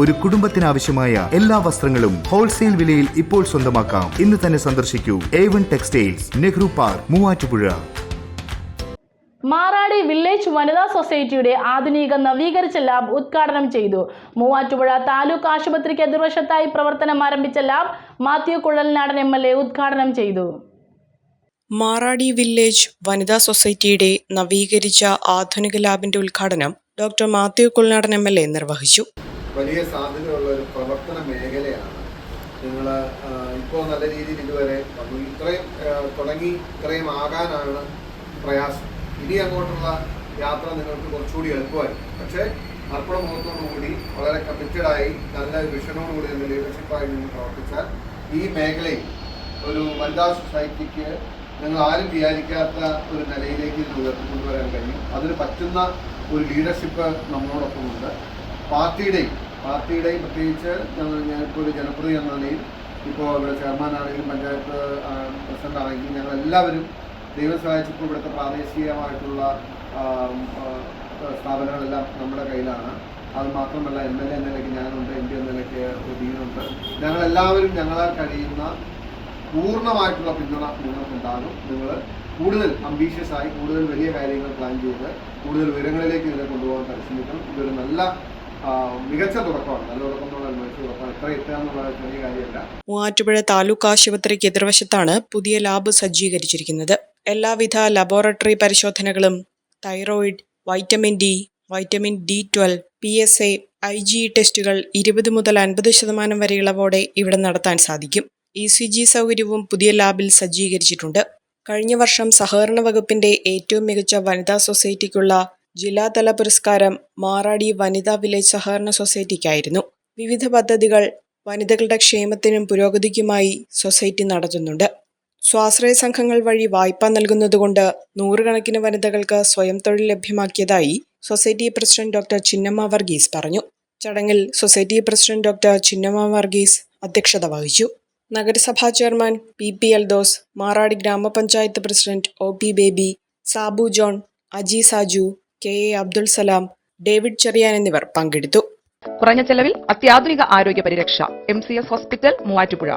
ഒരു കുടുംബത്തിനാവശ്യമായ എല്ലാ വസ്ത്രങ്ങളും ഹോൾസെയിൽ വിലയിൽ ഇപ്പോൾ സ്വന്തമാക്കാം. ഇന്ന് തന്നെ സന്ദർശിക്കൂ. A one textiles Nehru park Muvattupuzha. Maradi village വനിതാ സൊസൈറ്റിയുടെ ആധുനിക നവീകരിച്ച ലാബ് ഉദ്ഘാടനം ചെയ്തു. മൂവാറ്റുപുഴ താലൂക്ക് ആശുപത്രിക്ക് എതിർവശത്തായി പ്രവർത്തനം ആരംഭിച്ച lab Mathew Kuzhalnadan M L A ഉദ്ഘാടനം ചെയ്തു. മാറാടി വില്ലേജ് വനിതാ സൊസൈറ്റിയുടെ നവീകരിച്ച ആധുനിക ലാബിന്റെ ഉദ്ഘാടനം doctor Mathew Kuzhalnadan M L A നിർവഹിച്ചു. വലിയ സാധ്യതയുള്ള ഒരു പ്രവർത്തന മേഖലയാണ്. നിങ്ങൾ ഇപ്പോൾ നല്ല രീതിയിൽ ഇതുവരെ വന്നു. ഇത്രയും തുടങ്ങി ഇത്രയും ആകാനാണ് പ്രയാസം. ഇനി അങ്ങോട്ടുള്ള യാത്ര നിങ്ങൾക്ക് കുറച്ചുകൂടി എളുപ്പമായിരിക്കും. പക്ഷേ അർപ്പണ മുഖത്തോടുകൂടി വളരെ കമ്മിറ്റഡായി നല്ല വിഷനോടുകൂടി നല്ല ലീഡർഷിപ്പായി നിങ്ങൾ പ്രവർത്തിച്ചാൽ ഈ മേഖലയിൽ ഒരു വനിതാ സൊസൈറ്റിക്ക് നിങ്ങൾ ആരും വിചാരിക്കാത്ത ഒരു നിലയിലേക്ക് ഇത് ഉയർത്തിക്കൊണ്ടുവരാൻ കഴിയും. അതിന് പറ്റുന്ന ഒരു ലീഡർഷിപ്പ് നമ്മളോടൊപ്പമുണ്ട്. പാർട്ടിയുടെയും പാർട്ടിയുടെയും പ്രത്യേകിച്ച് ഞാനിപ്പോൾ ഒരു ജനപ്രതി എന്ന നിലയിൽ ഇപ്പോൾ ഇവിടെ ചെയർമാൻ ആണെങ്കിലും പഞ്ചായത്ത് പ്രസിഡന്റ് ആണെങ്കിലും ഞങ്ങൾ എല്ലാവരും ദൈവം സഹായിച്ചപ്പോൾ ഇവിടുത്തെ പ്രാദേശികമായിട്ടുള്ള സ്ഥാപനങ്ങളെല്ലാം നമ്മുടെ കയ്യിലാണ്. അത് മാത്രമല്ല എം എൽ എ നിലയ്ക്ക് ഞാനുണ്ട് എം പി എന്ന നിലയ്ക്ക് ഡീനുണ്ട്. ഞങ്ങളെല്ലാവരും ഞങ്ങളാൽ കഴിയുന്ന പൂർണമായിട്ടുള്ള പിന്തുണ നിങ്ങൾക്കുണ്ടാകും. നിങ്ങൾ കൂടുതൽ ആയി കൂടുതൽ വലിയ കാര്യങ്ങൾ പ്ലാൻ ചെയ്ത് കൂടുതൽ ഉയരങ്ങളിലേക്ക് ഇതിനെ കൊണ്ടുപോകാൻ പരിശ്രമിക്കണം. ഇതൊരു നല്ല മികച്ച തുടക്കമാണ്. നല്ല തുടക്കം മൂവാറ്റുപുഴ താലൂക്ക് ആശുപത്രിക്ക് എതിർവശത്താണ് പുതിയ ലാബ് സജ്ജീകരിച്ചിരിക്കുന്നത്. എല്ലാവിധ ലബോറട്ടറി പരിശോധനകളും thyroid vitamin D vitamin D twelve P S A I G ടെസ്റ്റുകൾ ഇരുപത് മുതൽ അൻപത് ശതമാനം വരെ ഇളവോടെ ഇവിടെ നടത്താൻ സാധിക്കും. ഇ സി ജി സൗകര്യവും പുതിയ ലാബിൽ സജ്ജീകരിച്ചിട്ടുണ്ട്. കഴിഞ്ഞ വർഷം സഹകരണ വകുപ്പിന്റെ ഏറ്റവും മികച്ച വനിതാ സൊസൈറ്റിക്കുള്ള ജില്ലാതല പുരസ്കാരം മാറാടി വനിതാ വില്ലേജ് സഹകരണ സൊസൈറ്റിക്കായിരുന്നു. വിവിധ പദ്ധതികൾ വനിതകളുടെ ക്ഷേമത്തിനും പുരോഗതിക്കുമായി സൊസൈറ്റി നടത്തുന്നുണ്ട്. സ്വാശ്രയ സംഘങ്ങൾ വഴി വായ്പ നൽകുന്നതുകൊണ്ട് നൂറുകണക്കിന് വനിതകൾക്ക് സ്വയം തൊഴിൽ ലഭ്യമാക്കിയതായി society president doctor Chinnamma Varghese പറഞ്ഞു. ചടങ്ങിൽ society president doctor Chinnamma Varghese അധ്യക്ഷത വഹിച്ചു. നഗരസഭാ chairman P P Eldhose Maradi ഗ്രാമപഞ്ചായത്ത് president O P Baby Sabu John Aji Saju K A Abdul Salam David Cheriyan എന്നിവർ പങ്കെടുത്തു. കുറഞ്ഞ ചെലവിൽ അത്യാധുനിക ആരോഗ്യ പരിരക്ഷ M C S hospital Muvattupuzha.